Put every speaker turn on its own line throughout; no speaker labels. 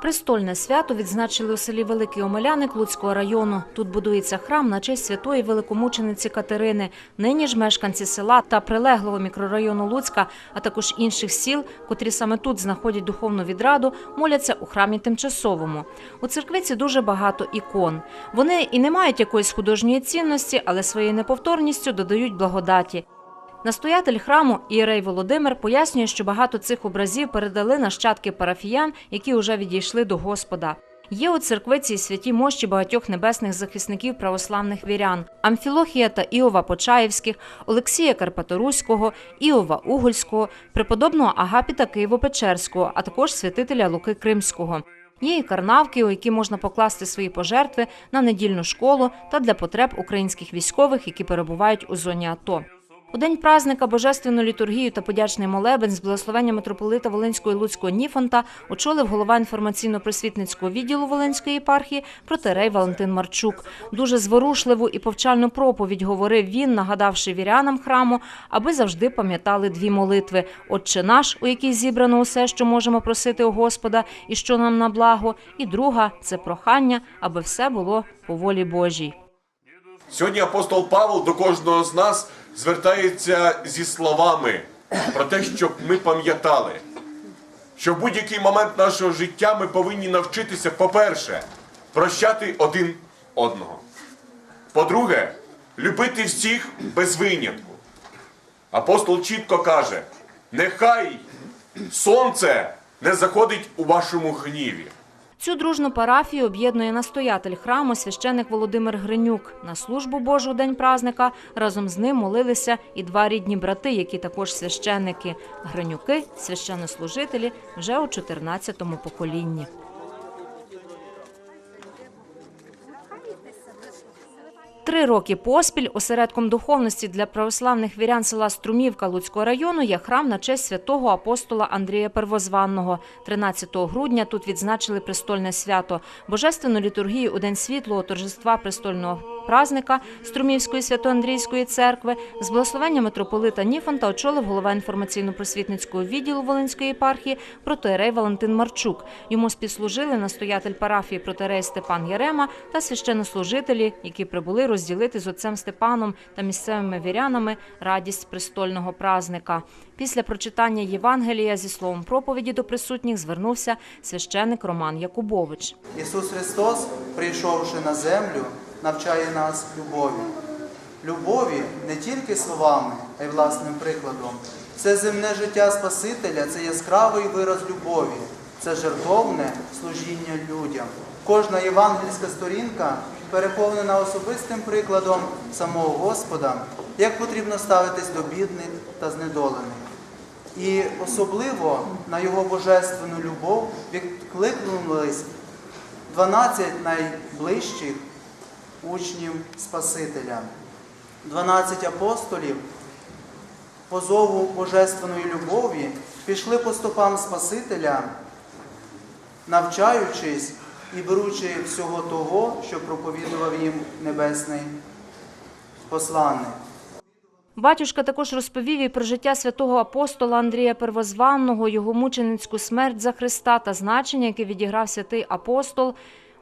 Престольне свято відзначили у селі Великий Омеляник Луцького району. Тут будується храм на честь святої великомучениці Катерини. Нині ж мешканці села та прилеглого мікрорайону Луцька, а також інших сіл, котрі саме тут знаходять духовну відраду, моляться у храмі тимчасовому. У церквиці дуже багато ікон. Вони і не мають якоїсь художньої цінності, але своєю неповторністю додають благодаті. Настоятель храму Ієрей Володимир пояснює, що багато цих образів передали нащадки парафіян, які вже відійшли до Господа. Є у церквиці й святі мощі багатьох небесних захисників православних вірян: Амфілохія та Іова Почаївських, Олексія Карпаторуського, Іова Угольського, преподобного Агапіта Києво-Печерського, а також святителя Луки Кримського. Є і карнавки, у які можна покласти свої пожертви на недільну школу та для потреб українських військових, які перебувають у зоні АТО. У день празника божественну літургію та подячний молебень з благословення митрополита Волинського і Луцького Ніфонта очолив голова інформаційно-просвітницького відділу Волинської єпархії протерей Валентин Марчук. Дуже зворушливу і повчальну проповідь говорив він, нагадавши вірянам храму, аби завжди пам'ятали дві молитви: Отче наш, у якій зібрано усе, що можемо просити у Господа, і що нам на благо, і друга це прохання, аби все було по волі Божій.
Сьогодні апостол Павло до кожного з нас звертається зі словами про те, щоб ми пам'ятали, що в будь-який момент нашого життя ми повинні навчитися, по-перше, прощати один одного. По-друге, любити всіх без винятку. Апостол чітко каже: нехай сонце не заходить у вашому гніві.
Цю дружну парафію об'єднує настоятель храму священик Володимир Гринюк. На службу Божу день празника разом з ним молилися і два рідні брати, які також священники. Гринюки, священнослужителі, вже у 14-му поколінні. Три роки поспіль осередком духовності для православних вірян села Струмівка Луцького району є храм на честь святого апостола Андрія Первозванного. 13 грудня тут відзначили престольне свято. Божественну літургію у день світлого торжества престольного празника Струмівської святоандрійської церкви з благословення митрополита Ніфонта очолив голова інформаційно-просвітницького відділу Волинської єпархії протоерей Валентин Марчук. Йому співслужили настоятель парафії протоерей Степан Ярема та священнослужителі, які прибули розділити з отцем Степаном та місцевими вірянами радість престольного празника. Після прочитання Євангелія зі словом проповіді до присутніх звернувся священик Роман Якубович.
Ісус Христос, прийшовши на землю, навчає нас любові. Любові не тільки словами, а й власним прикладом. Це земне життя Спасителя, це яскравий вираз любові, це жертовне служіння людям. Кожна євангельська сторінка переповнена особистим прикладом самого Господа, як потрібно ставитись до бідних та знедолених. І особливо на його божественну любов відкликнулись 12 найближчих учнів Спасителя. 12 апостолів по зову божественної любові пішли по стопам Спасителя, навчаючись і беручи всього того, що проповідував їм небесний посланник.
Батюшка також розповів і про життя святого апостола Андрія Первозванного, його мученицьку смерть за Христа та значення, яке відіграв святий апостол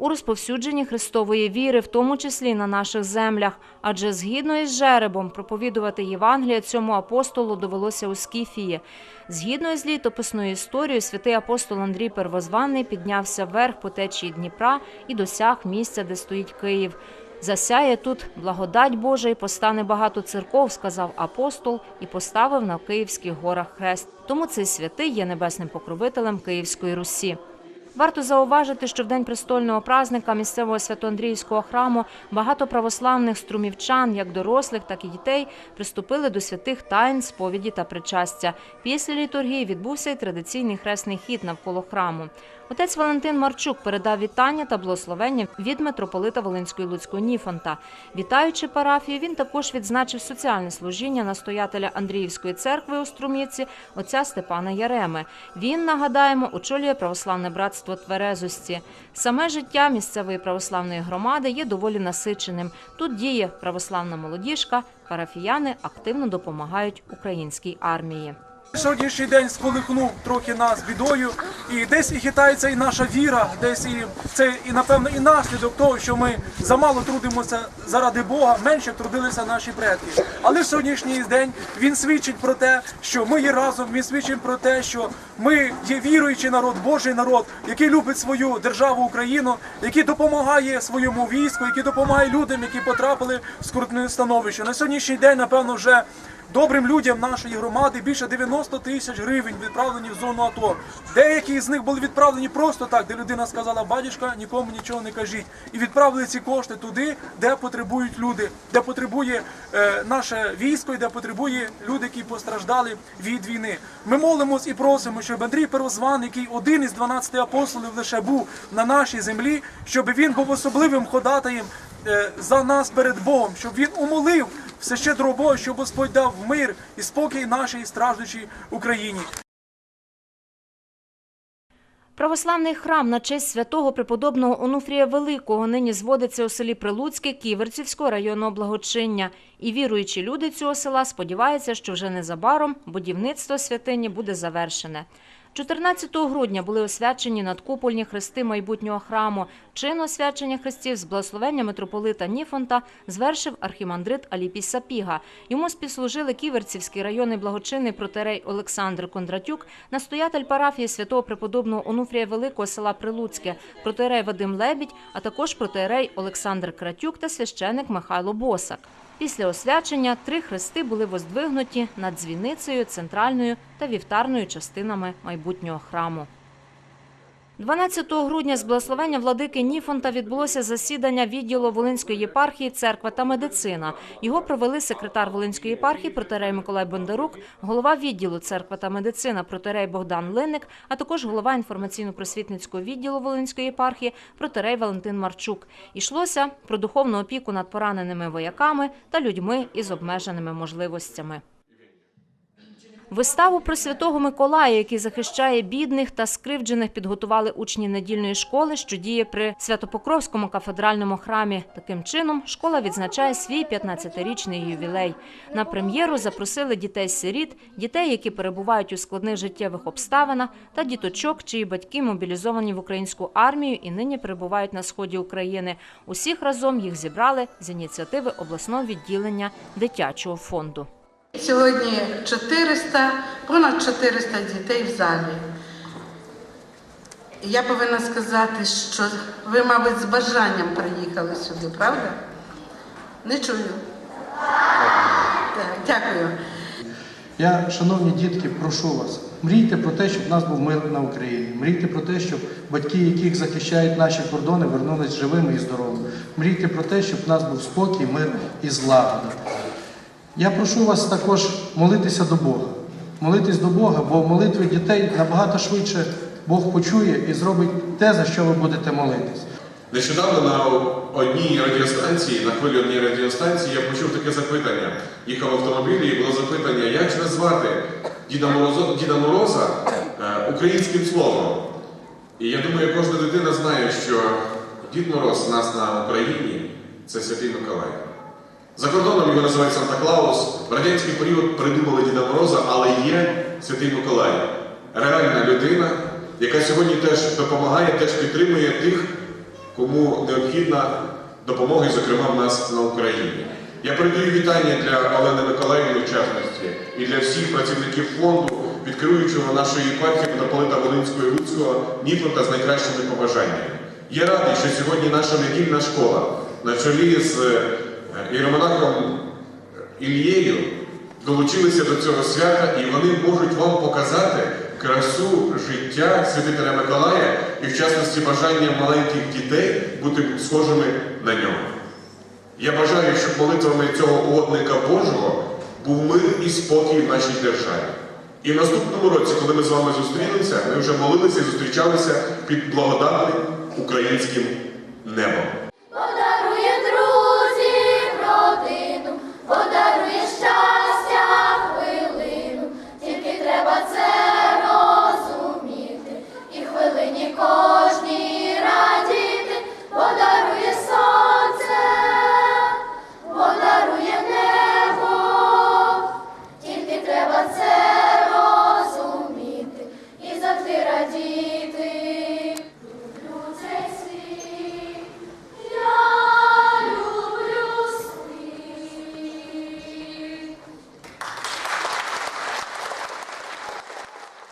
у розповсюдженні Христової віри, в тому числі на наших землях. Адже згідно із жеребом проповідувати Євангелія цьому апостолу довелося у Скіфії. Згідно із літописною історією, святий апостол Андрій Первозваний піднявся вверх по течії Дніпра і досяг місця, де стоїть Київ. Засяє тут благодать Божа і постане багато церков, сказав апостол, і поставив на Київських горах хрест. Тому цей святий є небесним покровителем Київської Русі. Варто зауважити, що в день престольного празника місцевого святоандріївського храму багато православних струмівчан, як дорослих, так і дітей, приступили до святих тайн, сповіді та причастя. Після літургії відбувся й традиційний хресний хід навколо храму. Отець Валентин Марчук передав вітання та благословення від митрополита Волинської Луцького Ніфонта. Вітаючи парафію, він також відзначив соціальне служіння настоятеля Андріївської церкви у Струмівці, отця Степана Яреми. Він, нагадаємо, очолює православне братство Тверезості. Саме життя місцевої православної громади є доволі насиченим. Тут діє православна молодіжка, парафіяни активно допомагають українській армії.
Сьогоднішній день сколихнув трохи нас бідою, і десь і хитається і наша віра, десь і це і напевно і наслідок того, що ми замало трудимося заради Бога, менше трудилися наші предки. Але сьогоднішній день він свідчить про те, що ми є разом. Він свідчить про те, що ми є віруючий народ, Божий народ, який любить свою державу Україну, який допомагає своєму війську, який допомагає людям, які потрапили в скрутне становище. На сьогоднішній день, напевно, вже Добрим людям нашої громади більше 90 тисяч гривень відправлені в зону АТО. Деякі з них були відправлені просто так, де людина сказала, батюшка, нікому нічого не кажіть. І відправили ці кошти туди, де потребують люди, де потребує е, наше військо і де потребує люди, які постраждали від війни. Ми молимось і просимо, щоб Андрій Первозван, який один із 12 апостолів лише був на нашій землі, щоб він був особливим ходатаєм е, за нас перед Богом, щоб він умолив все ще Бога, щоб Господь дав мир і спокій нашій страждучій Україні.
Православний храм на честь святого преподобного Онуфрія Великого нині зводиться у селі Прилуцьке Ківерцівського районного благочиння. І віруючі люди цього села сподіваються, що вже незабаром будівництво святині буде завершене. 14 грудня були освячені надкупольні хрести майбутнього храму. Чин освячення хрестів з благословення митрополита Ніфонта звершив архімандрит Аліпій Сапіга. Йому співслужили Ківерцівський районний благочинний протерей Олександр Кондратюк, настоятель парафії святого преподобного Онуфрія Великого села Прилуцьке, протерей Вадим Лебідь, а також протерей Олександр Кратюк та священик Михайло Босак. Після освячення три хрести були воздвигнуті над дзвіницею, центральною та вівтарною частинами майбутнього храму. 12 грудня з благословення владики Ніфонта відбулося засідання відділу Волинської єпархії «Церква та медицина». Його провели секретар Волинської єпархії протерей Миколай Бондарук, голова відділу «Церква та медицина» протерей Богдан Линник, а також голова інформаційно-просвітницького відділу Волинської єпархії протерей Валентин Марчук. Ішлося про духовну опіку над пораненими вояками та людьми із обмеженими можливостями. Виставу про святого Миколая, який захищає бідних та скривджених, підготували учні недільної школи, що діє при Святопокровському кафедральному храмі. Таким чином, школа відзначає свій 15-річний ювілей. На прем'єру запросили дітей-сиріт, дітей, які перебувають у складних життєвих обставинах, та діточок, чиї батьки мобілізовані в українську армію і нині перебувають на сході України. Усіх разом їх зібрали з ініціативи обласного відділення дитячого фонду.
Сьогодні 400, понад 400 дітей в залі. Я повинна сказати, що ви, мабуть, з бажанням приїхали сюди, правда? Не чую. Так, дякую.
Я, шановні дітки, прошу вас, мрійте про те, щоб в нас був мир на Україні. Мрійте про те, щоб батьки, яких захищають наші кордони, вернулись живими і здоровими. Мрійте про те, щоб в нас був спокій, мир і злагода. Я прошу вас також молитися до Бога. Молитись до Бога, бо в молитві дітей набагато швидше Бог почує і зробить те, за що ви будете молитись.
Нещодавно на одній радіостанції, на хвилі одній радіостанції, я почув таке запитання. Їхав в автомобілі і було запитання, як же назвати Діда Мороза, Діда Мороза е, українським словом. І я думаю, кожна дитина знає, що Дід Мороз у нас на Україні це Святий Миколай. За кордоном його називають Санта Клаус. В радянський період придумали Діда Мороза, але є Святий Миколай. Реальна людина, яка сьогодні теж допомагає, теж підтримує тих, кому необхідна допомога, зокрема в нас на Україні. Я передаю вітання для Олени Миколаївни, в частності, і для всіх працівників фонду, від керуючого нашої єпархії митрополита Волинського і Луцького Ніфонта з найкращими побажаннями. Я радий, що сьогодні наша недільна школа на чолі з е, іеромонахом Ілією долучилися до цього свята, і вони можуть вам показати красу життя святителя Миколая і, в частності, бажання маленьких дітей бути схожими на нього. Я бажаю, щоб молитвами цього угодника Божого був мир і спокій в нашій державі. І в наступному році, коли ми з вами зустрілися, ми вже молилися і зустрічалися під благодатним українським небом.